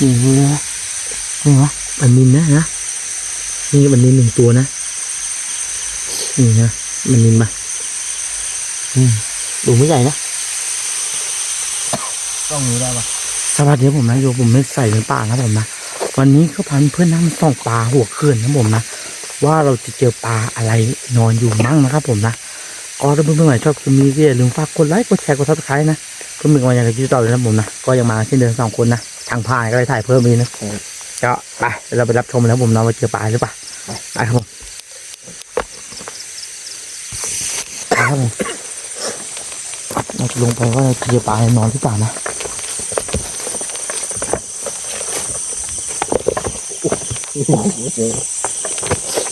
นี่ดูนะนี่วะบันนินนะนะนี่บันนินหนึ่งตัวนะนี่นะบันนินมาอืมดูไม่ใหญ่นะต้องนี้ได้ปะสวัสดีครับผมนะโยผมไม่ใส่ในป่านะผมนะวันนี้ก็พันเพื่อนนั่งส่องปลาหัวเขื่อนนะผมนะว่าเราจะเจอปลาอะไรนอนอยู่มั่งนะครับ ผมนะก็ถ้าเพื่อนๆไหนชอบคลิปนี้ก็อย่าลืมฝากกดไลค์กดแชร์กดซับสไครต์นะเพื่อมีกำลังใจในคลิปต่อเลยนะผมนะก็ยังมาเช่นเดิมสองคนนะ ทางผ่านก็เลยถ่ายเพิ่มอีกนะก็ไปเดี๋ยวเราไปรับชมแล้วผมนะว่าเจอปลาหรือเปล่าไปครับผมไปครับผมเราจะลงไปว่าเราจะเจอปลานอนหรือเปล่านะ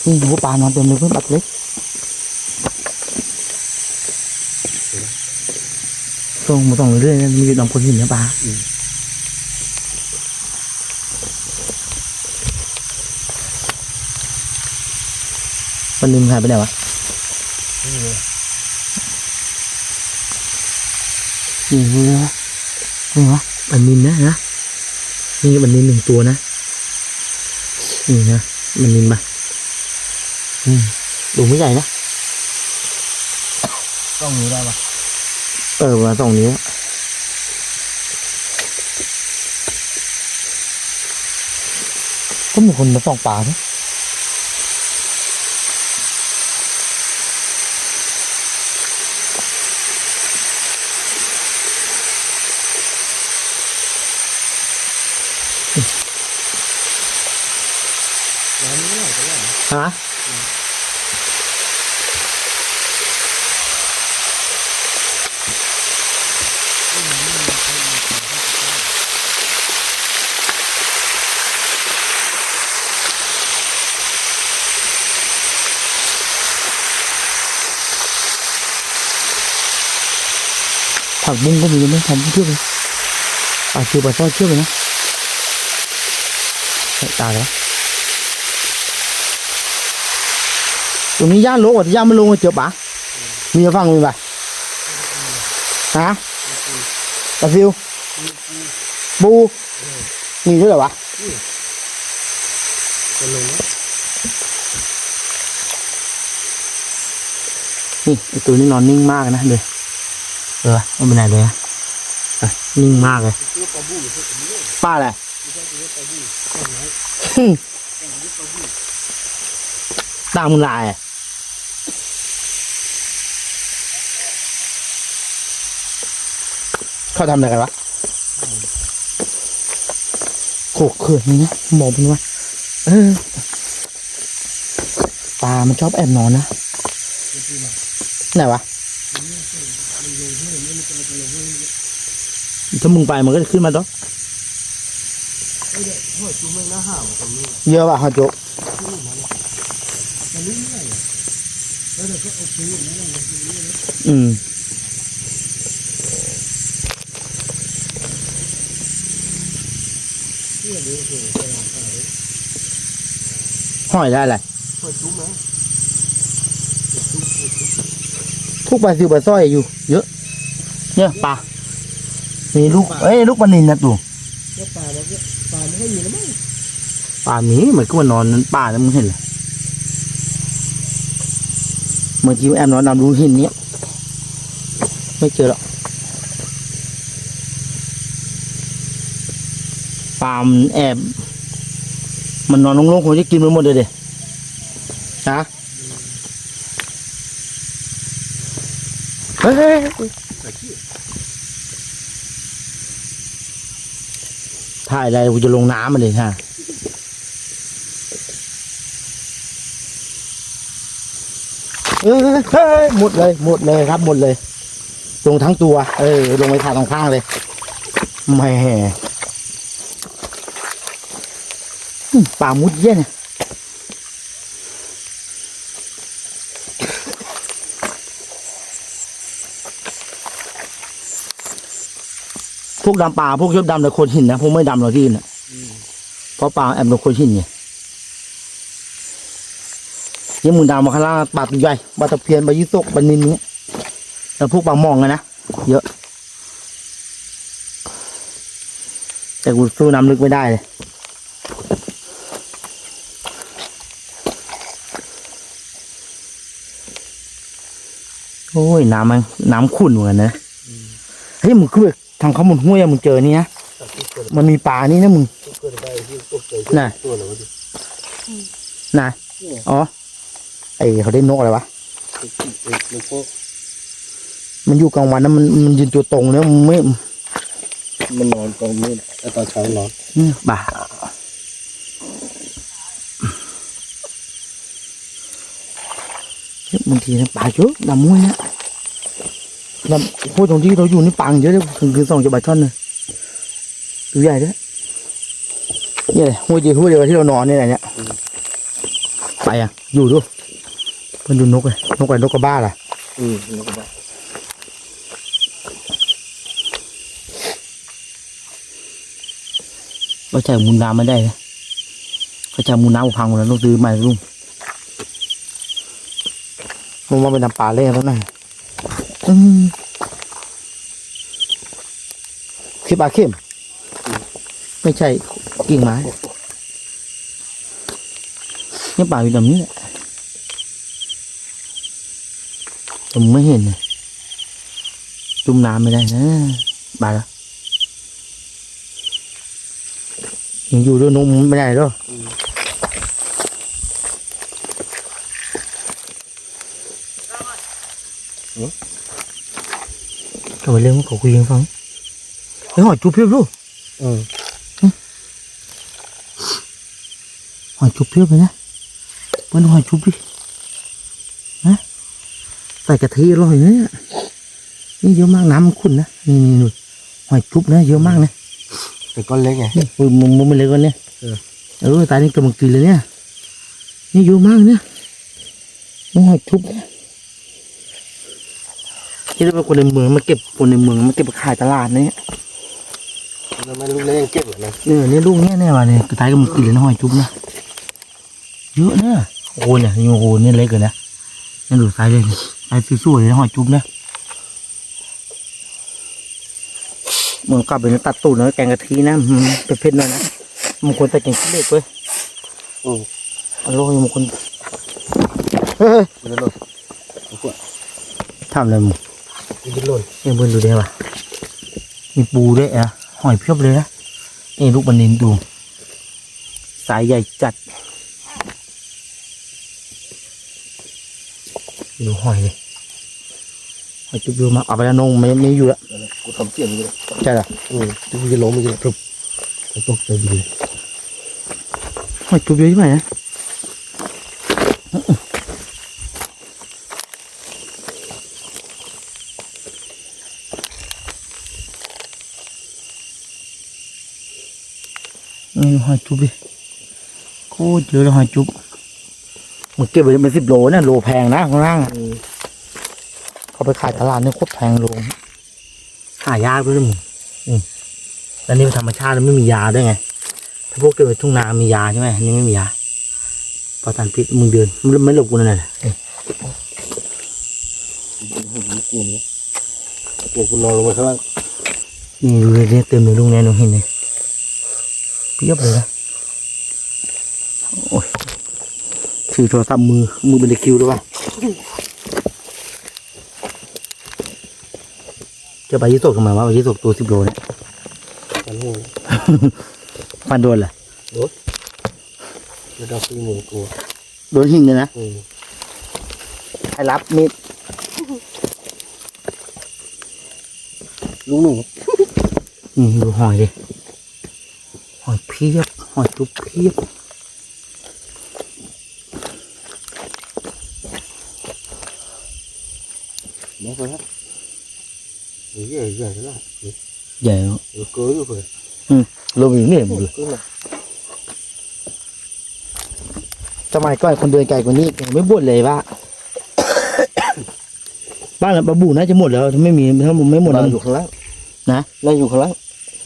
นี่ดูปลานอนเต็มเลยเพื่อนปัดเล็กส่งมาส่องเรื่อยนะมีน้ำคนหินนะปลา วันนี้มันหายไปไหนวะนี่ดูนะนี่วะบันนินนะนะนี่บันนินหนึ่งตัวนะนี่นะบันนินมาอืมดูไม่ใหญ่นะต้องนี้ได้ปะเออมาสองนิ้วก็มีคนมาส่องปลานะฮะ ผักบุ้งก็มีนะทำเชื่อเลยปลาชิวปลาซ่อนเชื่อเลยนะเฮ้ยตายแล้วตรงนี้ย่า เจอปะมีมาฟังมีปะฮะปลาซิวบูมีด้วยเหรอวะจะลงนะนี่ไอตัวนี้นอนนิ่งมากนะเลยเออไม่เป็นไรเลยนะเออนิ่งมากเลยตัวปลาบูอยู่ที่ตรงนี้ป้าแหละไม่ใช่ตัวปลาบูต้นไม้ตามมึงลายอะเขาทำอะไรกันวะโขกเขื่อนนี่นะมองเป็นว่าเออปลามันชอบแอบนอนนะไหนวะ ถ้ามึงไปมันก็จะขึ้นมาต่อหัวเยอะป่ะฮะโจกมัวเดี๋ยวก็เอาซื้อนะอืมเชื่อยห้อยได้แหละทุกปลาซิวปลาสร้อยอยู่ เยอะ เนี่ยปลา มีลูก เอ้ยลูกปลานินนะตู่ก็ปลาแล้วก็ปลาไม่ค่อยอยู่แล้วมั้งปลาหมีเหมือนก็มานอนนั้นป่าแล้วมึงเห็นเหรอเมื่อกี้แอมนอนนำรูหินเนี้ยไม่เจอหรอกปลามันแอบ มันนอนโล่งๆคงจะกินไปหมดเลยเด็นะเฮ้ยเฮ้ยเฮ้ย ถ่ายอะไรกูจะลงน้ำมันเลยฮะเฮ้ยหมดเลยหมดเลยครับหมดเลย ลงทั้งตัว เออ ลงไปขาตรงข้างเลยแหม่ปลามุดเย็นะ วกดำปลาพวกยศดำแต่คนหินนะพวกไม่ดำหรอกที่อื่นนะเพราะปลาแอบโดนคนหินไงยี่มึงดาวมาข้างล่างปลาตัวใหญ่ปลาตะเพียนปลายี่สกปลานินเนี้ยแล้วพวกปลามองอะนะเยอะ แต่กูสู้น้ำลึกไม่ได้เลยโอ้ยน้ำมันน้ำขุ่นเหมือนนะเฮ้ยมึงขึ้นไป ทางเขาหมุนห้วยอะมึงเจอนี่นะมันมีปลานี่นะมึงที่เกิดได้ที่ตกใจน่ะอ๋อไอเขาได้นกอะไรวะมันอยู่กลางวันนะมันมันยืนตัวตรงเนี่ยมันไม่มันนอนตรงนี้ไอ้ตอนเช้านอนเนี่ยบ้าบางทีนะปลาเยอะลำม้ยนี่ ยลำโคตรตรงที่เราอยู่นี่ปลาเยอะเลยคือคือสองจะบาช่อนเลยตัวใหญ่ด้วยเนี่ยเลยห้วยเดียวห้วยเดียวที่เรานอนนี่แหละเนี่ยไปอะ อยู่ดูเพิ่นดูนกเลยนกอะไรนกกระบ้าล่ะอืมแล้วก็ได้ก็ใช้มูลน้ำไม่ได้นะก็ใช้มูลน้ำพังหมดแล้วต้องซื้อใหม่ลุงมึงมาเป็นน้ำปลาเล่แล้วนะอืม คือปลาเข้มไม่ใช่กิ่งไม้เนี่ยปลาอยู่แบบนี้แหละแต่มึงไม่เห็นจุ่มน้ำไม่ได้นะปลาละยังอยู่ด้วยนุ่มไม่ได้หรอก็ไปเรื่องของเขาคุยกันฟังไอ้หอยจุบเพียบลูกอืมหอยจุบเพียบเลยนะมันหอยจุบดินะใส่กะทิอร่อยนะเนี่ยนี่เยอะมากน้ำมันขุ่นนะนี่นี่ดูหอยจุบนะเยอะมากนะแต่ก้อนเล็กไงนี่มึงมึงมึงมันเล็กกว่านี้เออเออตายนี่กำลังกินเลยเนี่ยนี่เยอะมากเนี่ยมันหอยจุบเนี่ย ที่ได้เป็นคนในเมืองมาเก็บคนในเมืองมาเก็บไปขายตลาดเนี่ยแล้วไม่รู้เล่นเก็บเหรอนะเนี่ยเนี่ยลูกเนี่ยเนี่ยว่ะเนี่ยตายก็มันกินเลยนะหอยจุบนะเยอะนะโอ้โหเนี่ยนี่โอ้โหเนี่ยเล็กเลยนะนี่ดูไซส์เลยไซส์สวยๆเลยนะหอยจุบนะเหมือนกลับไปตัดตูดนะแกงกะทินะอืมเผ็ดๆหน่อยนะมันควรใส่แกงขี้เหล็กเว้ยอืมอร่อยมันควรเฮ้ยมันจะหล่นเอาขวดทำอะไรมึง มันจะหล่นเอ็งเบิ้ลดูได้ปะมีปูด้วยอะหอยเพียบเลยนะนี่ลูกบันนินดู สายใหญ่จัดดูหอยเลยหอยจุบดูมาเอาไปแล้วนงไม่ไม่อยู่แล้วนั่นแหละกูทำเสียงอยู่เลยใช่เหรออืมที่กูจะล้มมันจะทุบมันตกใจดีเลยหอยจุบเยอะใช่ไหมนะนี่ หอยจุบดิโคตรเยอะเลยหอยจุบมันเก็บไว้เป็นสิบโลนะโลแพงนะข้างล่างอะอืมเขาไปขายตลาดเนี่ยโคตรแพงโลหายากด้วยนะมึงอืมแล้วนี่เป็นธรรมชาติแล้วไม่มียาด้วยไง ถ้าพวกเกิดในทุ่งนามียาใช่ไหมอันนี่ไม่มียาพอทานพิษมึงเดินไม่ไม่หลบกูนั่นแหละเอ้ยมันกลัวมั้ยกลัวกูนอนลงไปข้างล่างนี่ดูเลยเนี่ยเต็มเลยลุงเนี่ยหนูเห็นเลย เพียบเลยนะโอ้ยถือโทรศัพท์มือ มือเป็นตะคริวด้วยป่ะจะไปยี่สกทำไมวะไปยี่สกตัวสิบโลเนี่ยกันหูฟันโดนเหรอแล้วดอกที่หมูกลัวโดนหิ่งเลยนะอืมใครรับมีดลุงหนูอืมดูหอยดิห อยเพียบหอยจุบเพียบมาไปครับเฮ้ยใหญ่ใหญ่แล้วใหญ่เออเกยอยู่เพื่อนลงอยู่นี่มึงดูขึ้นมาสมัยก่อนคนเดินไกลกว่านี้ยังไม่บ่นเลยว่าบ้านเราบาบูน่าจะหมดแล้วถ้าไม่มีถ้าผมไม่หมดนั่แล้วงอยู่ข้างล่างนะนั่งอยู่ข้างล่าง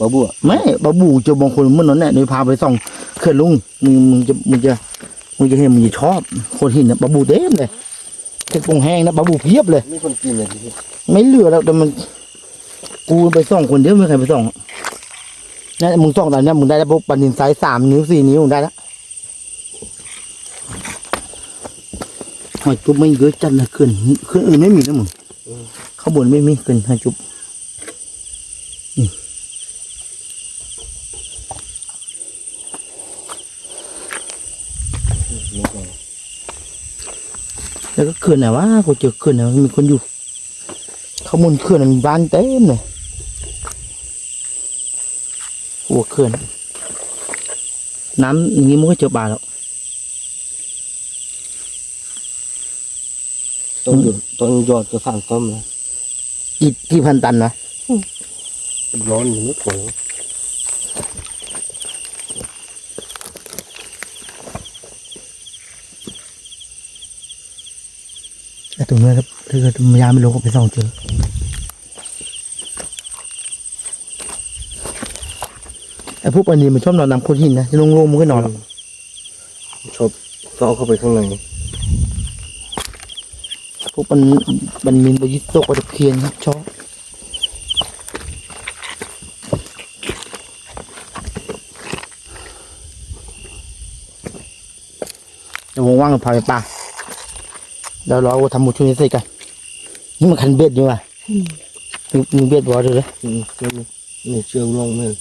บาบัวไม่บาบูเจอบางคนเมื่อนั้นเนี่ยเดี๋ยวพาไปส่องเขื่อนลุงมึงมึงจะมึงจะมึงจะเห็นมึงจะชอบโคนหินนะบาบูเต็มเลยเห็ดปงแห้งนะบาบูเพียบเลยไม่คนกินเลยทีนี้ไม่เหลือแล้วแต่มันกูไปส่องคนเดียวไม่มีใครไปส่องนี่มึงส่องตอนเนี้ยมึงได้แล้วปุ๊บปันนินไซส์สามนิ้วสี่นิ้วมึงได้แล้วหอยจุ๊บไม่เยอะจัดนะขึ้นขึ้นอื่นไม่มีนะมึงข้างบนไม่มีขึ้นหอยจุ๊บ แล้วก็ขึ้นไหนวะกูเจอขึ้นไหนวะมีคนอยู่ข้างบนขึ้นน่ะมีบ้านเต็มเลยหัวเขื่อนน้ำอย่างนี้มันก็เจอปลาแล้วต้องหยุดต้องหยอดกระสังต้มนะกี่กี่พันตันนะร้อนมันไม่โผล่ไอ้ต รงนี้ครับถ้าเกิดมายามไม่ลงก็ไปส่องเจอไอ้พวกปันนี้มันชอบนอนน้ำโคตรหินนะจะลงลงมันก็นอนหรอกชอบซ่อเข้าไปข้างในพวกมันมันมีบยิสโตกตะเคียนครับชอบเดี๋ยวว่างๆเราพาไปป่า เดี๋ยวเราทำหมูชุนนี้ใส่กันนี่มันคันเบ็ดอยู่ว่ะมีมีเบ็ดบอลด้วยเลยอืมเชื่อมนี่เชื่อมลงมัน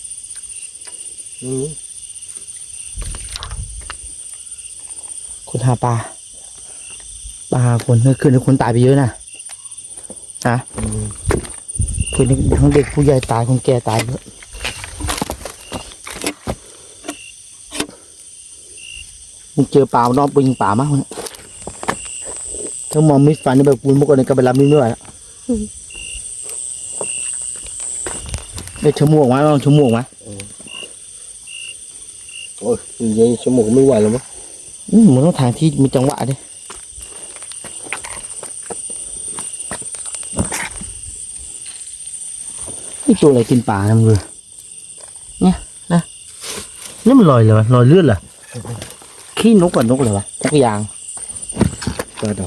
นี่คนหาปลาปลาคนเมื่อคืนนี้คนตายไปเยอะนะฮะอืมคืนนี้ทั้งเด็กผู้ใหญ่ตายคนแก่ตายเยอะมึงเจอปลามันนอกไปยิงปลามากเลย ถ้ามองมิดฟันนี่แบบกูเมื่อก่อนนี่ก็ไปรับนิ้วด้วยแล้วได้ชั่วโมงไหมลองชั่วโมงไหมโอ้ยยังชั่วโมงไม่ไหวแล้วมั้งอืมมันต้องทางที่มีจังหวะดินี่ตัวอะไรกินปลานะมึงดูเนี่ยนะนี่มันลอยเลยวะลอยเลือดเหรอขี้นกกับนกเลยวะนกยางกระด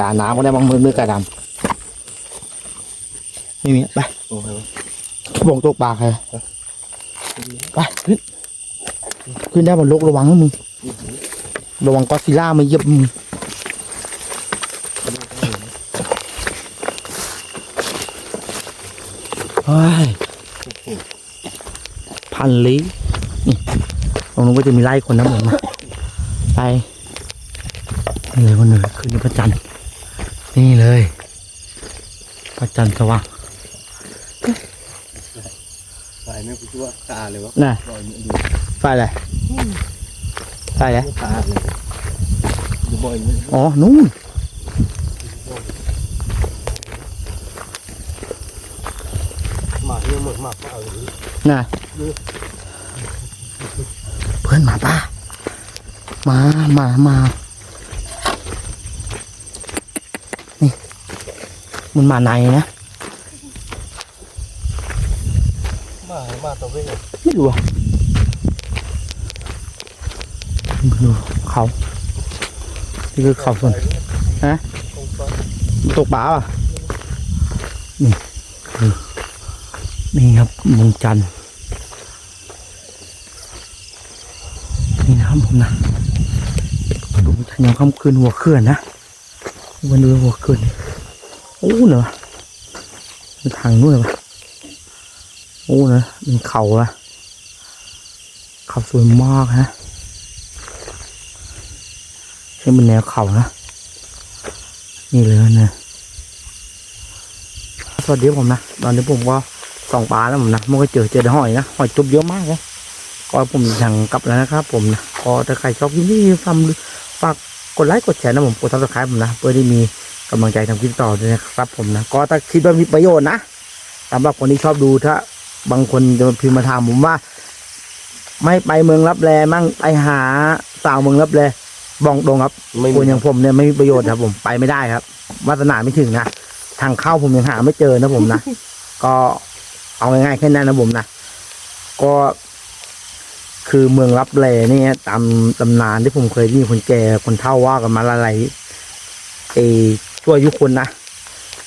ด่าน้ำก็ได้บางมือมือกระดำไม่มีไปบ่งตกปลาใครไปขึ้นขึ้นได้บนลกระวังนะมึงระวังกอซิล่ามาเยียบมึงเฮ้ยพันลี้นี่ตรงนู้นก็จะมีไล่คนนะผมนะไปนี่เลยวันหนึ่งคืนนี้พระจันทร์ นี่เลยพระจันทร์สว่างไปไม่กูคิดว่าตาเลยวะน่ะลอยมันดูไฟอะไรไฟอะไรตาเลยดูบ่อยมันอ๋อ นู่นหมาเนี่ยเหมือนหมาเปล่าเลยน่ะเพื่อนหมาป้ามา มา มา มันมาในนะหมาหมาตัวเว้ยไม่รู้อะไม่รู้เขานี่คือเขาส่วนฮะตกปลาป่ะนี่คือนี่ครับเมืองจันทร์นี่นะครับผมนะดูทันยังค่ำคืนหัวเขื่อนนะวันดูหัวเขื่อนนี่ โอ้เนอะมันทางนู้นเลยวะโอ้เนอะเป็นเขาอะเขาสวยมากฮะนี่เป็นแนวเขานะนี่เลยนะสวัสดีผมนะตอนนี้ผมก็ส่องปลาแล้วผมนะมันก็เจอเจอหอยนะหอยจุบเยอะมากเลยก็ผมสั่งกลับแล้วนะครับ ผมนะก็ถ้าใครชอบคลิปนี้ฟังฝากกดไลค์กดแชร์นะผมกดซับสไครต์ผมนะเพื่อได้มี กำลังใจทำคลิปต่อด้วยนะครับผมนะก็ถ้าคิดว่ามีประโยชน์นะสำหรับคนที่ชอบดูถ้า บางคนจะมาพิมพ์มาถามผมว่า ไม่ไปเมืองรับแลมั่งไปหาสาวเมืองรับแลบอกตรงครับไม่คนอย่างผมเนี่ยไม่มีประโยชน์ครับ ผมไปไม่ได้ครับวาสนาไม่ถึงนะทางเข้าผมยังหาไม่เจอนะผมนะ ก็เอาง่ายๆแค่นั้นนะผมนะก็ คือเมืองรับแลเนี่ยตามตำนานที่ผมเคยได้ยินคนแก่คนเฒ่าว่ากันมาหลายๆเอ อชั่วอายุคนนะ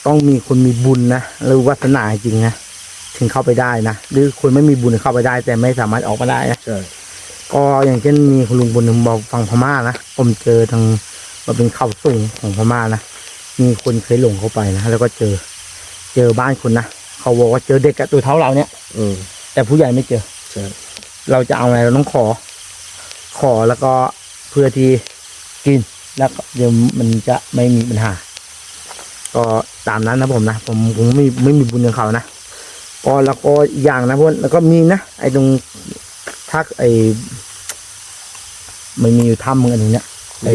ต้องมีคนมีบุญนะหรือวาสนาจริงนะถึงเข้าไปได้นะหรือคนไม่มีบุญเข้าไปได้ แต่ไม่สามารถออกมาได้นะใช่ก็อย่างเช่นมีคุณลุงคนหนึ่งบอกฟังพม่านะผมเจอทางมาเป็นเขาสูงของพม่านะมีคนเคยหลงเข้าไปนะแล้วก็เจอ เจอบ้านคนนะเขาบอกว่าเจอเด็กกับตัวเท่าเราเนี่ยเออแต่ผู้ใหญ่ไม่เจอใช่เราจะเอาอะไรเราต้องขอ ขอแล้วก็เพื่อที่กินแล้วก็เดี๋ยวมันจะไม่มีปัญหา ก็ตามนั้นนะผมนะ ผมผมไม่ไม่มีบุญอย่างเขานะก็แล้วก็อีกอย่างนะพวกแล้วก็มีนะไอ้ตรงทักไอ้มันมีอยู่ถ้ำมึงอันนึงเนี่ยไอ้